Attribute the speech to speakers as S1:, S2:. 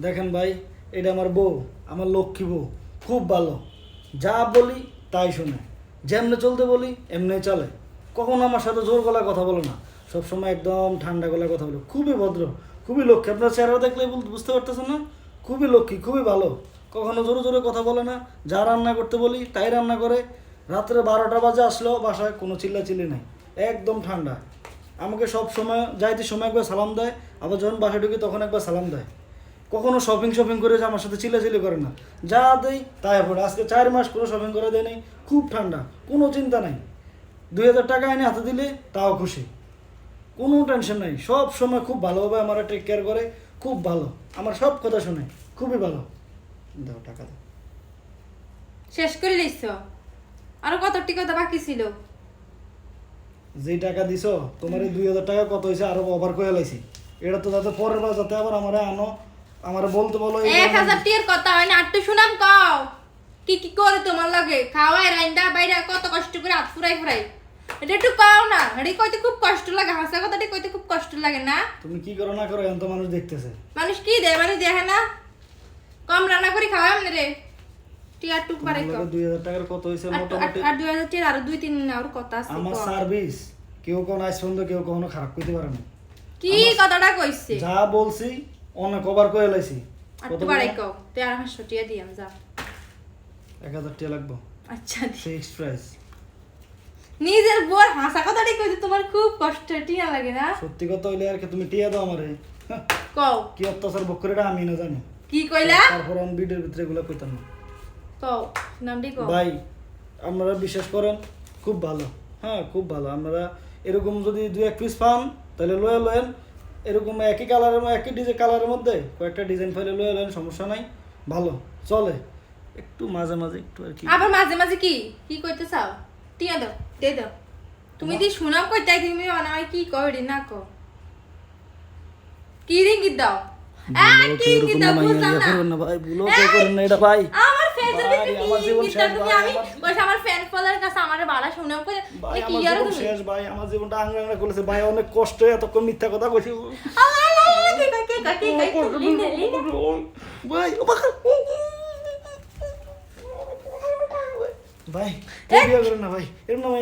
S1: দেখেন ভাই, এটা আমার বউ, আমার লক্ষ্মী বউ, খুব ভালো। যা বলি তাই শোনে। যেমনে চলতে বলি এমনি চলে। কখনো আমার সাথে জোর গলায় কথা বলো না। সবসময় একদম ঠান্ডা গলায় কথা বলো। খুবই ভদ্র, খুবই লক্ষ্মী। আপনার চেহারা দেখলে বুঝ- বুঝতে পারতেছেন না? খুবই লক্ষ্মী, খুবই ভালো। কখনো জোরে জোরে কথা বলে না। যা রান্না করতে বলি, তাই রান্না করে। রাত্রে বারোটা বাজে আসলেও বাসায় কোনো চিল্লা চিল্লাচিল্লি নাই। একদম ঠান্ডা। আমাকে সব সময় যাইতে সময় একবার সালাম দেয়, আবার যখন বাসায় ঢুকি তখন একবার সালাম দেয়। কখনো শপিং শপিং করে আমার সাথে চিল্লাচিল্লি করে না। যা দেই তাই পড়ে আজকে চার মাস কোনো শপিং করে দেয় নেই খুব ঠান্ডা কোনো চিন্তা নাই। দুই হাজার টাকা এনে হাতে দিলে তাও খুশি। কোনো টেনশন নাই। সব সময় খুব ভালোভাবে আমার টেক কেয়ার করে খুব ভালো। আমার সব কথা শুনে খুবই ভালো। দাও টাকা দাও।
S2: শেষ করে দিচ্ছ আরও কতটি কথা বাকি ছিল?
S1: যে টাকা দিছো তোমার এই দুই হাজার টাকা কত হয়েছে আরও ওভার করে লাইছি। এটা তো যাতে পরের বার যাতে আবার আমারে আনো আমার বলতে বলো এই
S2: এক হাজার টিয়ার কথা হয় না আটটু শুনাম কও। কি কি করে তোমার লাগে? খাওয়াই রাইন্দা বাইরে কত কষ্ট করে হাত ফুরাই ফুরাই। এটা একটু পাও না এটা কইতে খুব কষ্ট লাগে হাসা কথাটা কইতে খুব কষ্ট লাগে না?
S1: তুমি কি করো না করো এখন তো মানুষ দেখতেছে।
S2: মানুষ কি দেয় মানুষ দেখে না? কম রান্না করে খাওয়াই আমনে রে। টিয়ার টুক বাড়াই কম
S1: দুই হাজার টাকার কত
S2: আর-
S1: মোটামুটি
S2: আর- আর দুই হাজার টিয়ার আরও দুই তিন আর কথা আছে
S1: আমার সার্ভিস কেউ কোনো পর্যন্ত কেউ কখনো খারাপ করতে পারে না।
S2: কি কথাটা কইছে?
S1: যা বলছি অনেক কভার করে লাইছি। কত
S2: বাড়াই কও তে আর হাসো টিয়া দিয়াম যা।
S1: এক হাজার টাকা লাগবো।
S2: আচ্ছা দি।
S1: ফিক্সড প্রাইস
S2: নিজের বোর হাসা কথাটাই কইতে তোমার খুব কষ্ট টিয়া লাগে না?
S1: সত্যি কথা হইলে আর কি তুমি টিয়া দাও আমারে? হ্যাঁ,
S2: কও।
S1: কি অত্যাচার বক করে আমি না জানি।
S2: কি কইলা?
S1: তারপর আমি ভিডিওর ভিতরে এগুলো কইতাম। না
S2: কও নামটি কও।
S1: ভাই আপনারা বিশ্বাস করেন খুব ভালো। হ্যাঁ খুব ভালো। আপনারা এরকম যদি দুই এক পিস পান তাহলে লয়ে লয়েন। এরকম একই কালারের একই ডিজাইন কালারের মধ্যে কয়েকটা ডিজাইন ফাইলে লয়ে এলেন সমস্যা নাই ভালো চলে। একটু মাঝে মাঝে একটু আর কি।
S2: আবার মাঝে মাঝে কি? কি কইতে চাও? টিয়া দাও দে দাও। তুমি দি শুনাম কইতে তুমি অনাই কি কইরি না কও। কি রিঙ্গিত দাও? কি
S1: কেউ
S2: দাও বুঝলাম না।
S1: ভাই কেউ করেন না এটা ভাই।
S2: আমার ফ্যান
S1: ভাই,
S2: কি
S1: আমার জীবন শেষ
S2: তুমি আমি
S1: আমার-
S2: বলছ আমার ফ্যান ফলোয়ার কাছে আমারে বাড়া শুনে কই কি তুমি?
S1: শেষ ভাই আমার জীবনটা আংরা আংরা করেছে ভাই অনেক কষ্ট এতক্ষণ মিথ্যা কথা কইছি।
S2: আল্লাহ আল্লাহ কি কি কি
S1: ভাই ও বাবা। ভাই বিয়ে করেন না ভাই এরকম